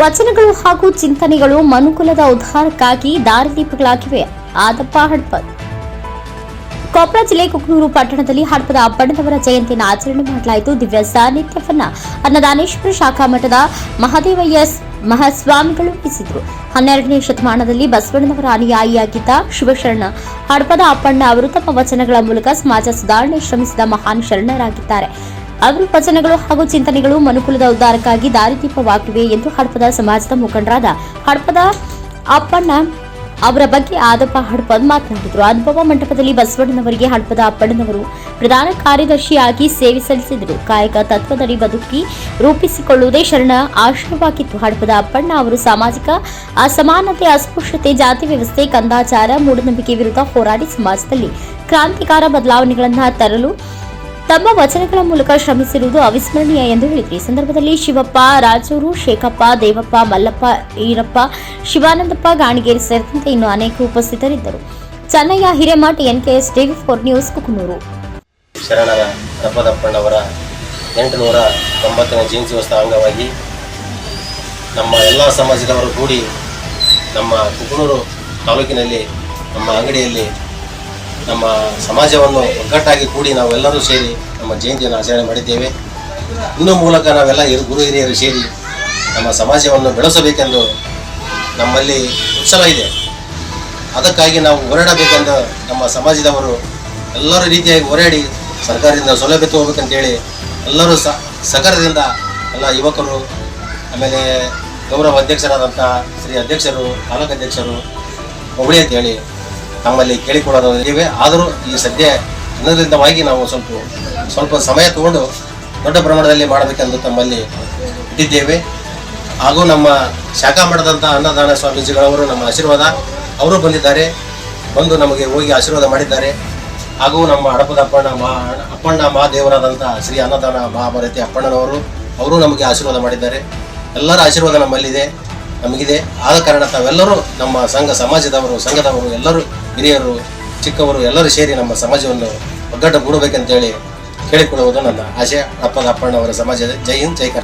ವಚನಗಳು ಹಾಗೂ ಚಿಂತನೆಗಳು ಮನುಕುಲದ ಉದ್ಧಾರಕ್ಕಾಗಿ ದಾರಿದೀಪಗಳಾಗಿವೆ ಆದಪ್ಪ ಹಡ್ಪದ್. ಕೊಪ್ಪಳ ಜಿಲ್ಲೆ ಕುಕ್ನೂರು ಪಟ್ಟಣದಲ್ಲಿ ಹಡ್ಪದ ಅಪ್ಪಣ್ಣದವರ ಜಯಂತಿಯನ್ನು ಆಚರಣೆ ಮಾಡಲಾಯಿತು. ದಿವ್ಯ ಸಾನ್ನಿಧ್ಯವನ್ನ ಅನ್ನದಾನೇಶ್ವರ ಶಾಖಾ ಮಠದ ಮಹಾದೇವಯ್ಯ ಮಹಾಸ್ವಾಮಿಗಳು ವಹಿಸಿದ್ರು ಹನ್ನೆರಡನೇ ಶತಮಾನದಲ್ಲಿ ಬಸವಣ್ಣನವರ ಅನುಯಾಯಿಯಾಗಿದ್ದ ಶಿವಶರಣ ಹಡಪದ ಅಪ್ಪಣ್ಣ ಅವರು ತಮ್ಮ ವಚನಗಳ ಮೂಲಕ ಸಮಾಜ ಸುಧಾರಣೆ ಶ್ರಮಿಸಿದ ಮಹಾನ್ ಶರಣರಾಗಿದ್ದಾರೆ. ಅವರ ಹಾಗೂ ಚಿಂತನೆಗಳು ಮನುಕುಲದ ಉದ್ದಾರಕ್ಕಾಗಿ ದಾರಿದೀಪವಾಗಿವೆ ಎಂದು ಹಡಪದ ಸಮಾಜದ ಮುಖಂಡರಾದ ಹಡಪದ ಅಪ್ಪಣ್ಣ ಅವರ ಬಗ್ಗೆ ಆದಪ್ಪ ಹಡಪದ್ ಮಾತನಾಡಿದರು. ಅನುಭವ ಮಂಟಪದಲ್ಲಿ ಬಸವಣ್ಣನವರಿಗೆ ಹಡಪದ ಅಪ್ಪಣ್ಣನವರು ಪ್ರಧಾನ ಕಾರ್ಯದರ್ಶಿಯಾಗಿ ಸೇವೆ ಸಲ್ಲಿಸಿದರು. ಕಾಯಕ ತತ್ವದಡಿ ಬದುಕಿ ರೂಪಿಸಿಕೊಳ್ಳುವುದೇ ಶರಣ ಆಶ್ರಯವಾಗಿತ್ತು ಹಡಪದ ಅಪ್ಪಣ್ಣ ಅವರು ಸಾಮಾಜಿಕ ಅಸಮಾನತೆ, ಅಸ್ಪೃಶ್ಯತೆ, ಜಾತಿ ವ್ಯವಸ್ಥೆ, ಕಂದಾಚಾರ, ಮೂಢನಂಬಿಕೆ ವಿರುದ್ಧ ಹೋರಾಡಿ ಸಮಾಜದಲ್ಲಿ ಕ್ರಾಂತಿಕಾರ ಬದಲಾವಣೆಗಳನ್ನು ತರಲು ತಮ್ಮ ವಚನಗಳ ಮೂಲಕ ಶ್ರಮಿಸಿರುವುದು ಅವಿಸ್ಮರಣೀಯ ಎಂದು ಹೇಳಿದರು. ಈ ಸಂದರ್ಭದಲ್ಲಿ ಶಿವಪ್ಪ, ರಾಜೂರು, ಶೇಖಪ್ಪ, ದೇವಪ್ಪ, ಮಲ್ಲಪ್ಪ, ಈರಪ್ಪ, ಶಿವಾನಂದಪ್ಪ, ಗಾಣಿಗೇರಿ ಸೇರಿದಂತೆ ಇನ್ನು ಅನೇಕ ಉಪಸ್ಥಿತರಿದ್ದರು. Chennayya, Hiremath, NKS TV four news, Kukanur. ಶರಣರ ದಪ್ಪದಪ್ಪಣ್ಣವರ ಎಂಟುನೂರ ತೊಂಬತ್ತನೇ ಜಯಂತ್ಯೋತ್ಸವ ಅಂಗವಾಗಿ ನಮ್ಮ ಎಲ್ಲ ಸಮಾಜದವರು ಕೂಡಿ ನಮ್ಮ ಕುಕನೂರು ತಾಲೂಕಿನಲ್ಲಿ, ನಮ್ಮ ಅಂಗಡಿಯಲ್ಲಿ ನಮ್ಮ ಸಮಾಜವನ್ನು ಒಗ್ಗಟ್ಟಾಗಿ ಕೂಡಿ ನಾವೆಲ್ಲರೂ ಸೇರಿ ನಮ್ಮ ಜಯಂತಿಯನ್ನು ಆಚರಣೆ ಮಾಡಿದ್ದೇವೆ. ಇನ್ನು ಮೂಲಕ ನಾವೆಲ್ಲ ಗುರು ಹಿರಿಯರು ಸೇರಿ ನಮ್ಮ ಸಮಾಜವನ್ನು ಬೆಳೆಸಬೇಕೆಂದು ನಮ್ಮಲ್ಲಿ ಉತ್ಸವ ಇದೆ. ಅದಕ್ಕಾಗಿ ನಾವು ಹೋರಾಡಬೇಕೆಂದು ನಮ್ಮ ಸಮಾಜದವರು ಎಲ್ಲರೂ ರೀತಿಯಾಗಿ ಹೋರಾಡಿ ಸರ್ಕಾರದಿಂದ ಸೌಲಭ್ಯ ತಗೋಬೇಕಂತೇಳಿ ಎಲ್ಲರೂ ಸ ಸಕಾರದಿಂದ ಎಲ್ಲ ಯುವಕರು, ಆಮೇಲೆ ಗೌರವ ಅಧ್ಯಕ್ಷರಾದಂಥ ಶ್ರೀ ಅಧ್ಯಕ್ಷರು ತಾಲೂಕು ಅಧ್ಯಕ್ಷರು ಹೊಗಳಿ ಅಂತೇಳಿ ನಮ್ಮಲ್ಲಿ ಕೇಳಿಕೊಳ್ಳೋದಿವೆ ಆದರೂ ಈ ಸದ್ಯ ದಿನದಿಂದವಾಗಿ ನಾವು ಸ್ವಲ್ಪ ಸ್ವಲ್ಪ ಸಮಯ ತಗೊಂಡು ದೊಡ್ಡ ಪ್ರಮಾಣದಲ್ಲಿ ಮಾಡಬೇಕೆಂದು ತಮ್ಮಲ್ಲಿ ಇಟ್ಟಿದ್ದೇವೆ. ಹಾಗೂ ನಮ್ಮ ಶಾಖಾ ಮಠದಂಥ ಅನ್ನದಾನ ಸ್ವಾಮೀಜಿಗಳವರು ನಮ್ಮ ಆಶೀರ್ವಾದ, ಅವರು ಬಂದಿದ್ದಾರೆ, ಬಂದು ನಮಗೆ ಹೋಗಿ ಆಶೀರ್ವಾದ ಮಾಡಿದ್ದಾರೆ. ಹಾಗೂ ನಮ್ಮ ಹಡಪದ ಅಪ್ಪಣ್ಣ ಮಾ, ಅಪ್ಪಣ್ಣ ಮಹಾದೇವರಾದಂಥ ಶ್ರೀ ಅನ್ನದಾನ ಮಹಾಭಾರತಿ ಅಪ್ಪಣ್ಣನವರು, ಅವರು ನಮಗೆ ಆಶೀರ್ವಾದ ಮಾಡಿದ್ದಾರೆ. ಎಲ್ಲರ ಆಶೀರ್ವಾದ ನಮ್ಮಲ್ಲಿದೆ. ನಮಗಿದೆ. ಆದ ಕಾರಣ ತಾವೆಲ್ಲರೂ ನಮ್ಮ ಸಂಘ, ಸಮಾಜದವರು, ಸಂಘದವರು, ಎಲ್ಲರೂ ಹಿರಿಯರು, ಚಿಕ್ಕವರು ಎಲ್ಲರೂ ಸೇರಿ ನಮ್ಮ ಸಮಾಜವನ್ನು ಹೇಳಿ ಕೇಳಿಕೊಳ್ಳುವುದು ನನ್ನ ಆಶಯ ಅಪ್ಪದ ಅಪ್ಪಣ್ಣವರ ಸಮಾಜದ ಜೈ ಹಿಂದ್, ಜೈ